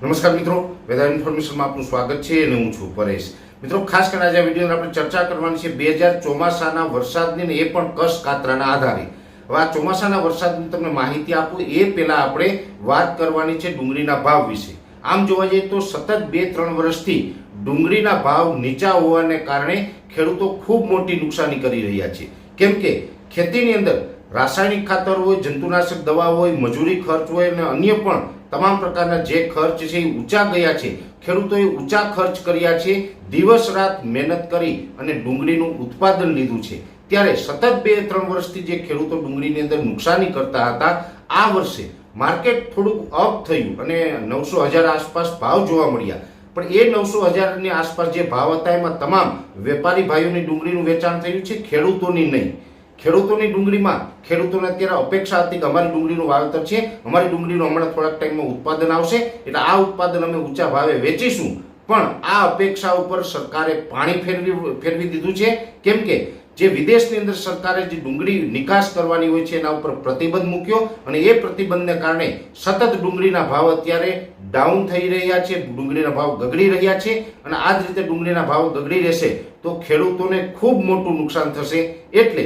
નમસ્કાર મિત્રો વેધર ઇન્ફોર્મેશનમાં આપનું સ્વાગત છે અને હું છું પરેશ. મિત્રો, ખાસ કરીને આજે વીડિયો આપણે ચર્ચા કરવાની છે બે હજાર ચોમાસાના વરસાદની એ પણ કસ કાતરાના આધારે. હવે આ ચોમાસાના વરસાદની તમને માહિતી આપું, એ પહેલાં આપણે વાત કરવાની છે ડુંગળીના ભાવ વિશે. આમ જોવા જઈએ તો સતત બે ત્રણ વર્ષથી ડુંગળીના ભાવ નીચા હોવાને કારણે ખેડૂતો ખૂબ મોટી નુકસાની કરી રહ્યા છે. કેમ કે ખેતીની અંદર રાસાયણિક ખાતર હોય, જંતુનાશક દવા હોય, મજૂરી ખર્ચ હોય અને અન્ય પણ તમામ પ્રકારના જે ખર્ચ છે એ ઊંચા ગયા છે. ખેડૂતોએ ઊંચા ખર્ચ કર્યા છે. દિવસ રાત મહેનત કરી અને ડુંગળીનું ઉત્પાદન લીધું છે. ત્યારે સતત બે ત્રણ વર્ષથી જે ખેડૂતો ડુંગળીની અંદર નુકસાની કરતા હતા, આ વર્ષે માર્કેટ થોડુંક અપ થયું અને નવસો હજાર આસપાસ ભાવ જોવા મળ્યા. પણ એ નવસો હજારની આસપાસ જે ભાવ હતા, એમાં તમામ વેપારી ભાઈઓની ડુંગળીનું વેચાણ થયું છે, ખેડૂતોની નહીં. ખેડૂતોની ડુંગળીમાં, ખેડૂતોને અત્યારે અપેક્ષા હતી કે અમારી ડુંગળીનું વાવેતર છે. અમારી ડુંગળીનું હમણાં થોડાક ટાઈમમાં ઉત્પાદન આવશે. એટલે આ ઉત્પાદન અમે ઊંચા ભાવે વેચીશું. પણ આ અપેક્ષા ઉપર સરકારે પાણી ફેરવી ફેરવી દીધું છે. કેમ કે જે વિદેશની અંદર સરકારે જે ડુંગળી નિકાસ કરવાની હોય છે, એના ઉપર પ્રતિબંધ મૂક્યો અને એ પ્રતિબંધને કારણે સતત ડુંગળીના ભાવ અત્યારે ડાઉન થઈ રહ્યા છે, ડુંગળીના ભાવ ગગડી રહ્યા છે અને આ જ રીતે ડુંગળીના ભાવ ગગડી રહેશે તો ખેડૂતોને ખૂબ મોટું નુકસાન થશે. એટલે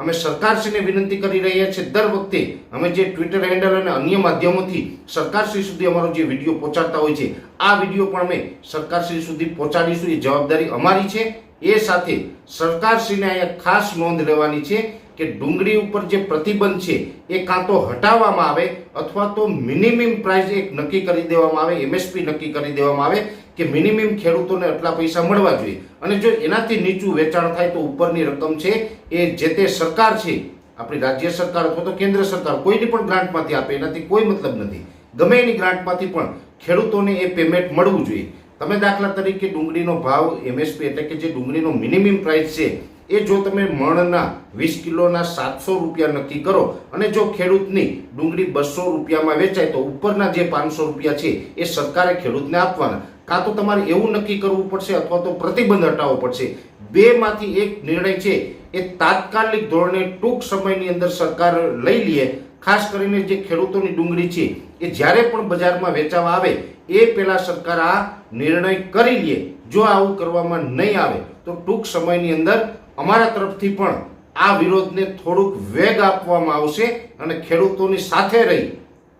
અમે સરકારશ્રીને વિનંતી કરી રહ્યા છીએ દર વખતે અમે જે ટ્વિટર હેન્ડલ અને અન્ય માધ્યમોથી સરકારશ્રી સુધી અમારો જે વીડિયો પહોંચાડતા હોય છે, આ વીડિયો પણ અમે સરકારશ્રી સુધી પહોંચાડીશું. એ જવાબદારી અમારી છે. એ સાથે સરકારશ્રીને અહીંયા ખાસ નોંધ લેવાની છે કે ડુંગળી ઉપર જે પ્રતિબંધ છે, એ કાં તો હટાવવામાં આવે અથવા તો મિનિમમ પ્રાઇસ એક નક્કી કરી દેવામાં આવે એમએસપી નક્કી કરી દેવામાં આવે કે મિનિમમ ખેડૂતોને આટલા પૈસા મળવા જોઈએ. અને જો એનાથી નીચું વેચાણ થાય તો ઉપરની રકમ છે, એ જે તે સરકાર છે, આપણી રાજ્ય સરકાર અથવા તો કેન્દ્ર સરકાર, કોઈની પણ ગ્રાન્ટમાંથી આપે, એનાથી કોઈ મતલબ નથી. ગમે એની ગ્રાન્ટમાંથી પણ ખેડૂતોને એ પેમેન્ટ મળવું જોઈએ. તમે દાખલા તરીકે ડુંગળીનો ભાવ એમએસપી એટલે કે જે ડુંગળીનો મિનિમમ પ્રાઇસ છે એ જો તમે મણના વીસ કિલોના સાતસો રૂપિયા નક્કી કરો અને જો ખેડૂતની ડુંગળી બસો રૂપિયામાં વેચાય તો ઉપરના જે પાંચસો રૂપિયા છે એ સરકારે ખેડૂતને આપવાના. કાં તો તમારે એવું નક્કી કરવું પડશે અથવા તો પ્રતિબંધ હટાવવો પડશે. બેમાંથી એક નિર્ણય છે, એ તાત્કાલિક ધોરણે ટૂંક સમયની અંદર સરકાર લઈ લે, ખાસ કરીને જે ખેડૂતોની ડુંગળી છે, એ જ્યારે પણ બજારમાં વેચાવા આવે, એ પહેલાં સરકાર આ નિર્ણય કરી લે. જો આવું કરવામાં નહીં આવે, તો ટૂંક સમયની અંદર અમારા તરફથી પણ આ વિરોધને થોડુંક વેગ આપવામાં આવશે અને ખેડૂતોની સાથે રહી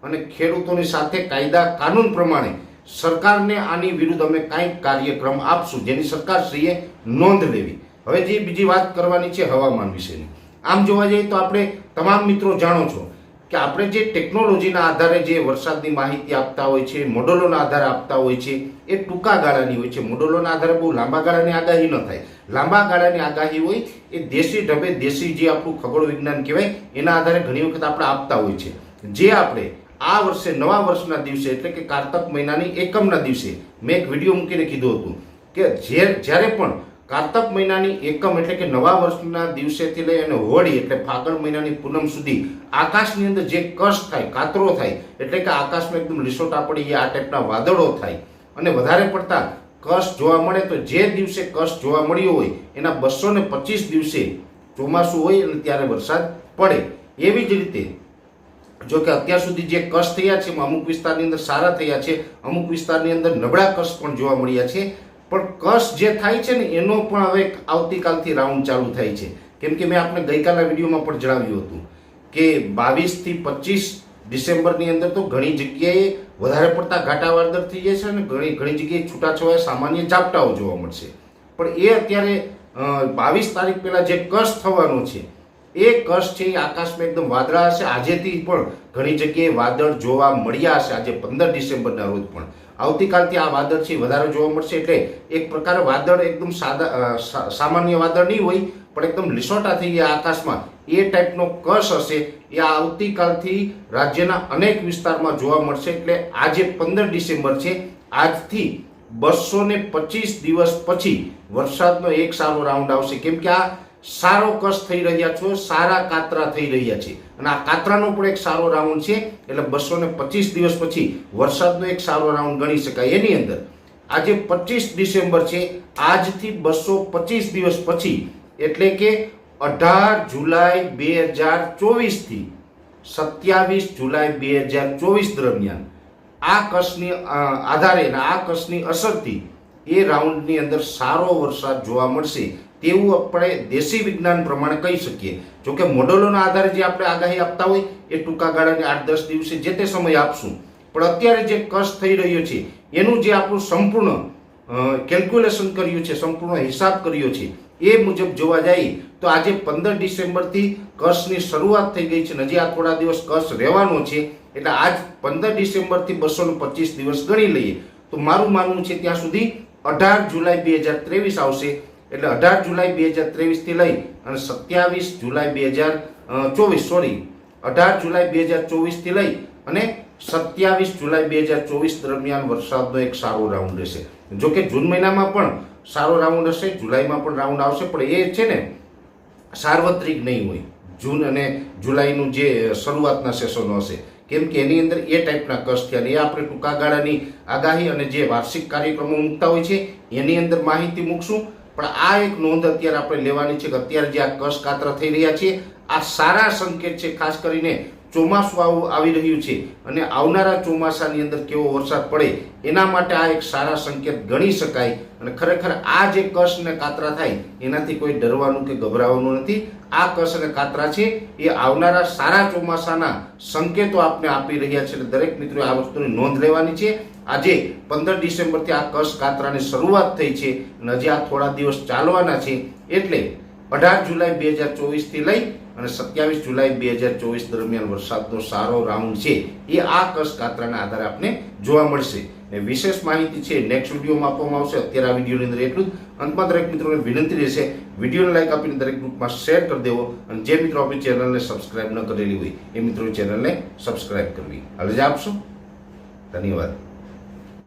અને ખેડૂતોની સાથે કાયદા કાનૂન પ્રમાણે સરકારને આની વિરુદ્ધ અમે કાંઈક કાર્યક્રમ આપશું, જેની સરકારશ્રીએ નોંધ લેવી. હવે જે બીજી વાત કરવાની છે હવામાન વિશેની. આમ જોવા જઈએ તો આપણે તમામ મિત્રો જાણો છો કે આપણે જે ટેકનોલોજીના આધારે જે વરસાદની માહિતી આપતા હોય છે મોડલોના આધારે આપતા હોય છે, એ ટૂંકા ગાળાની હોય છે. મોડલોના આધારે બહુ લાંબા ગાળાની આગાહી ન થાય. લાંબા ગાળાની આગાહી હોય એ દેશી ઢબે દેશી જે આપણું ખગોળ વિજ્ઞાન કહેવાય, એના આધારે ઘણી વખત આપણે આપતા હોય છે. જે આપણે આ વર્ષે, નવા વર્ષના દિવસે, એટલે કે કારતક મહિનાની એકમના દિવસે મેં એક વીડિયો મૂકીને કીધું હતું કે જે, જ્યારે પણ કારતક મહિનાની એકમ એટલે કે નવા વર્ષના દિવસેથી લઈ અને હોળી એટલે ફાગણ મહિનાની પૂનમ સુધી આકાશની અંદર જે કશ થાય, કાતરો થાય, એટલે કે આકાશમાં એકદમ લીસોટા પડી આ ટાઈપના વાદળો થાય અને વધારે પડતા કશ જોવા મળે તો જે દિવસે કશ જોવા મળ્યો હોય, એના બસો પચીસ દિવસે ચોમાસું હોય અને ત્યારે વરસાદ પડે. એવી જ રીતે જો કે અત્યાર સુધી જે કશ થયા છે અમુક વિસ્તારની અંદર સારા થયા છે, અમુક વિસ્તારની અંદર નબળા કશ પણ જોવા મળ્યા છે. પણ કશ જે થાય છે ને, એનો પણ હવે આવતીકાલથી રાઉન્ડ ચાલુ થાય છે. કેમ કે મેં આપણે ગઈકાલના વિડીયોમાં પણ જણાવ્યું હતું કે બાવીસથી પચીસ ડિસેમ્બરની અંદર તો ઘણી જગ્યાએ વધારે પડતા ઘાટા વાદળ થઈ જશે અને ઘણી ઘણી જગ્યાએ છૂટાછવાયા સામાન્ય ઝાપટાઓ જોવા મળશે. પણ એ અત્યારે બાવીસ તારીખ પહેલાં જે કશ થવાનો છે, એ કશ છે એ આકાશમાં એકદમ વાદળા હશે. આજેથી પણ ઘણી જગ્યાએ વાદળ જોવા મળ્યા હશે. આજે પંદર ડિસેમ્બરના રોજ પણ. આવતીકાલથી આ વાદળ છે વધારે જોવા મળશે એટલે એક પ્રકારે વાદળ એકદમ સાદા સામાન્ય વાદળ નહીં હોય, પણ એકદમ લીસોટા થઈ ગયા આકાશમાં. એ ટાઈપનો કશ હશે એ આવતીકાલથી રાજ્યના અનેક વિસ્તારમાં જોવા મળશે એટલે આજે પંદર ડિસેમ્બર છે. આજથી બસો ને પચીસ દિવસ પછી વરસાદનો એક સારો રાઉન્ડ આવશે. કેમ કે આ સારો કસ થઈ રહ્યા છો, સારા કાતરા થઈ રહ્યા છે. અને આ કાતરાનો પણ એક સારો રાઉન્ડ છે, એટલે બસો પચીસ દિવસ પછી વરસાદનો એક સારો રાઉન્ડ ગણી શકાય. એની અંદર આજે પચીસ ડિસેમ્બર છે, આજથી બસો પચીસ દિવસ પછી, એટલે કે અઢાર જુલાઈ બે હજાર ચોવીસથી સત્યાવીસ જુલાઈ બે હજાર ચોવીસ દરમિયાન આ કસની આધારે આ કસની અસરથી એ રાઉન્ડની અંદર સારો વરસાદ જોવા મળશે તેવું આપણે દેશી વિજ્ઞાન પ્રમાણે કહી શકીએ. જોકે મોડલોના આધારે જે આપણે આગાહી આપતા હોય એ ટૂંકા ગાળાની આઠ દસ દિવસે જે તે સમય આપશું. પણ અત્યારે જે કસ થઈ રહ્યો છે, એનું જે આપણું સંપૂર્ણ કેલ્ક્યુલેશન કર્યું છે, સંપૂર્ણ હિસાબ કર્યો છે, એ મુજબ જોવા જઈએ તો આજે પંદર ડિસેમ્બરથી કસની શરૂઆત થઈ ગઈ છે. હજી આ થોડા દિવસ કસ રહેવાનો છે, એટલે આજ પંદર ડિસેમ્બરથી બસો પચીસ દિવસ ગણી લઈએ. તો મારું માનવું છે ત્યાં સુધી અઢાર જુલાઈ બે હજાર ત્રેવીસ આવશે. એટલે અઢાર જુલાઈ બે હજાર ત્રેવીસથી લઈ અને સત્યાવીસ જુલાઈ બે હજાર ચોવીસ, સોરી, અઢાર જુલાઈ બે હજાર ચોવીસથી લઈ અને સત્યાવીસ જુલાઈ બે હજાર ચોવીસ દરમિયાન વરસાદનો એક સારો રાઉન્ડ રહેશે. જો કે જૂન મહિનામાં પણ સારો રાઉન્ડ હશે, જુલાઈમાં પણ રાઉન્ડ આવશે, પણ એ છે ને, સાર્વત્રિક નહીં હોય. જૂન અને જુલાઈનું જે શરૂઆતના સેશનો હશે. કેમ કે એની અંદર એ ટાઈપના કસ અને એ આપણે ટૂંકા ગાળાની આગાહી અને જે વાર્ષિક કાર્યક્રમો મૂકતા હોય છે, એની અંદર માહિતી મૂકશું. પણ આ એક નોંધ અત્યારે આપણે લેવાની છે કે અત્યારે જે આ કસ કાતરા થઈ રહ્યા છે, આ સારા સંકેત છે, ખાસ કરીને ચોમાસું આવું રહ્યું છે અને આવનારા ચોમાસાની અંદર કેવો વરસાદ પડે એના માટે આ એક સારા સંકેત ગણી શકાય અને ખરેખર આ જે કસ ને કાતરા થાય એનાથી કોઈ ડરવાનું કે ગભરાવાનું નથી. આ કસ અને કાતરા છે એ આવનારા સારા ચોમાસાના સંકેતો આપને આપી રહ્યા છે એટલે દરેક મિત્રો આ વસ્તુની નોંધ લેવાની છે. આજે પંદર ડિસેમ્બરથી આ કસ કાતરાની શરૂઆત થઈ છે અને હજી આ થોડા દિવસ ચાલવાના છે એટલે અઢાર જુલાઈ બે હજાર ચોવીસથી લઈ અને સત્યાવીસ જુલાઈ બે હજાર ચોવીસ દરમિયાન વરસાદનો સારો રાઉન્ડ છે, એ આ કસ કાતરાના આધારે આપને જોવા મળશે. ને વિશેષ માહિતી છે નેક્સ્ટ વિડીયોમાં આપવામાં આવશે. અત્યારે આ વિડીયોની અંદર એટલું જ. અંતમાં દરેક મિત્રોને વિનંતી રહેશે, વિડીયોને લાઇક આપીને દરેક ગ્રુપમાં શેર કરી દેવો અને જે મિત્રો આપણી ચેનલને સબસ્ક્રાઇબ ન કરેલી હોય, એ મિત્રો ચેનલને સબસ્ક્રાઇબ કરવી હવે જ આપશો. ધન્યવાદ.